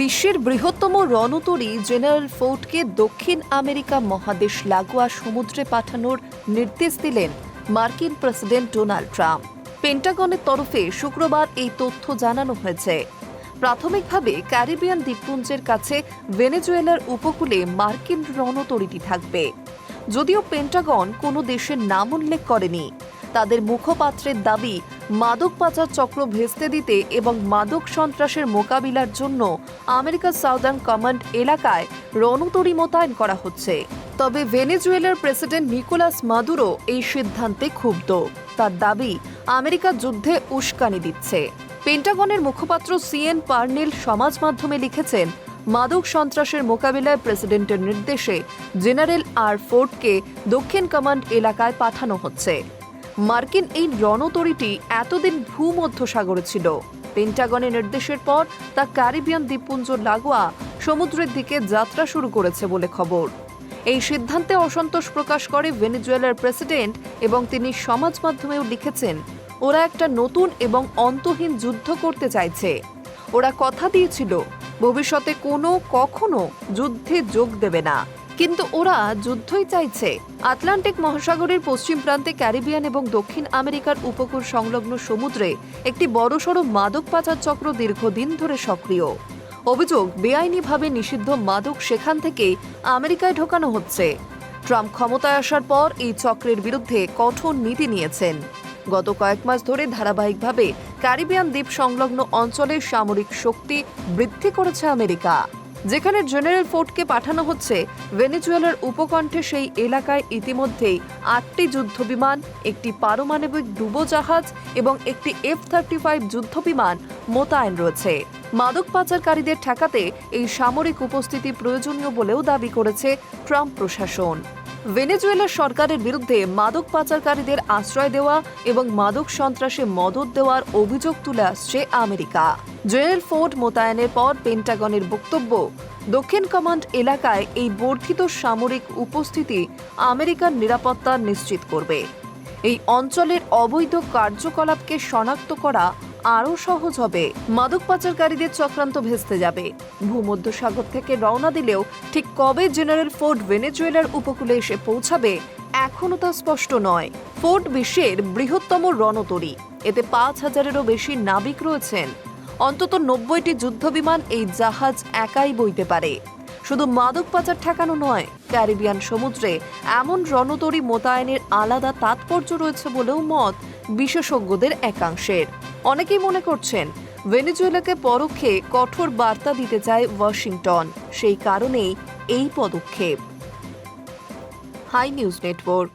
বিশ্বের বৃহত্তম রণতরী জেনারেল ফোর্টকে দক্ষিণ আমেরিকা মহাদেশ লাগোয়া সমুদ্রে পাঠানোর নির্দেশ দিলেন মার্কিন প্রেসিডেন্ট ডোনাল্ড ট্রাম্প। পেন্টাগনের তরফে শুক্রবার এই তথ্য জানানো হয়েছে। প্রাথমিকভাবে ক্যারিবিয়ান দ্বীপপুঞ্জের কাছে ভেনেজুয়েলার উপকূলে মার্কিন রণতরীটি থাকবে। যদিও পেন্টাগন কোনো দেশের নাম উল্লেখ করেনি তাদের মুখপাত্রের দাবি, মাদক পাচার চক্র ভেস্তে দিতে এবং মাদক সন্ত্রাসের মোকাবিলার জন্য আমেরিকার সাউদার্ন কমান্ড এলাকায় রণতরী মোতায়েন করা হচ্ছে। তবে ভেনেজুয়েলার প্রেসিডেন্ট নিকোলাস মাদুরো এই সিদ্ধান্তে ক্ষুব্ধ। তার দাবি, আমেরিকা যুদ্ধে উস্কানি দিচ্ছে। পেন্টাগনের মুখপাত্র সিএন পার্নেল সমাজ মাধ্যমে লিখেছেন, মাদক সন্ত্রাসের মোকাবিলায় প্রেসিডেন্টের নির্দেশে জেনারেল আর ফোর্টকে দক্ষিণ কমান্ড এলাকায় পাঠানো হচ্ছে। মার্কিন এই রণতরীটি এতদিন ভূমধ্য সাগরে ছিল। পেন্টাগনের নির্দেশের পর তা ক্যারিবিয়ান দ্বীপপুঞ্জ লাগোয়া সমুদ্রের দিকে যাত্রা শুরু করেছে বলে খবর। এই সিদ্ধান্তে অসন্তোষ প্রকাশ করে ভেনেজুয়েলার প্রেসিডেন্ট এবং তিনি সমাজ মাধ্যমেও লিখেছেন, ওরা একটা নতুন এবং অন্তহীন যুদ্ধ করতে চাইছে। ওরা কথা দিয়েছিল, ভবিষ্যতে কোনো কখনো যুদ্ধে যোগ দেবে না। কিন্তু ওরা যুদ্ধই চাইছে। আটলান্টিক মহাসাগরের পশ্চিম প্রান্তে ক্যারিবিয়ান এবং দক্ষিণ আমেরিকার উপকূল সংলগ্ন সমুদ্রে একটি বড়সড় মাদক পাচার চক্র দীর্ঘদিন ধরে সক্রিয়। অভিযোগ, বেআইনিভাবে নিষিদ্ধ মাদক সেখান থেকে আমেরিকায় ঢোকানো হচ্ছে। ট্রাম্প ক্ষমতায় আসার পর এই চক্রের বিরুদ্ধে কঠোর নীতি নিয়েছেন। গত কয়েক মাস ধরে ধারাবাহিকভাবে ক্যারিবিয়ান দ্বীপ সংলগ্ন অঞ্চলে সামরিক শক্তি বৃদ্ধি করেছে আমেরিকা। যেখানে জেনারেল ফোর্টকে পাঠানো হচ্ছে, ভেনেজুয়েলার উপকণ্ঠে সেই এলাকায় ইতিমধ্যেই আটটি যুদ্ধবিমান, একটি পারমাণবিক ডুবোজাহাজ এবং একটি এফ থার্টি ফাইভ যুদ্ধবিমান মোতায়েন রয়েছে। মাদক পাচারকারীদের ঠেকাতে এই সামরিক উপস্থিতি প্রয়োজনীয় বলেও দাবি করেছে ট্রাম্প প্রশাসন। ভেনেজুয়েলার সরকারের বিরুদ্ধে মাদক পাচারকারীদের আশ্রয় দেওয়া এবং মাদক সন্ত্রাসে মদত দেওয়ার অভিযোগ তুলে আসছে আমেরিকা। জেনারেল ফোর্ড মোতায়েনের পর পেন্টাগনের বক্তব্য, দক্ষিণ কমান্ড এলাকায় এই বর্ধিত সামরিক উপস্থিতি আমেরিকার নিরাপত্তা নিশ্চিত করবে। এই অঞ্চলের অবৈধ কার্যকলাপকে শনাক্ত করা আরও সহজ হবে। মাদক পাচারকারীদের চক্রান্ত ভেস্তে যাবে। ভূমধ্যসাগর থেকে রওনা দিলেও ঠিক কবে জেনারেল ফোর্ট ভেনেজুয়েলার উপকূলে এসে পৌঁছাবে, এখনও তা স্পষ্ট নয়। ফোর্ট বিশ্বের বৃহত্তম রণতরী। এতে পাঁচ হাজারেরও বেশি নাবিক রয়েছেন। অন্তত নব্বইটি যুদ্ধবিমান এই জাহাজ একাই বইতে পারে। শুধু মাদক পাচার ঠেকানো নয়, ক্যারিবিয়ান সমুদ্রে এমন রণতরী মোতায়েনের আলাদা তাৎপর্য রয়েছে বলেও মত বিশেষজ্ঞদের একাংশের। অনেকেই মনে করছেন, ভেনেজুয়েলাকে পরোক্ষে কঠোর বার্তা দিতে চায় ওয়াশিংটন, সেই কারণেই এই পদক্ষেপ। Hi news network.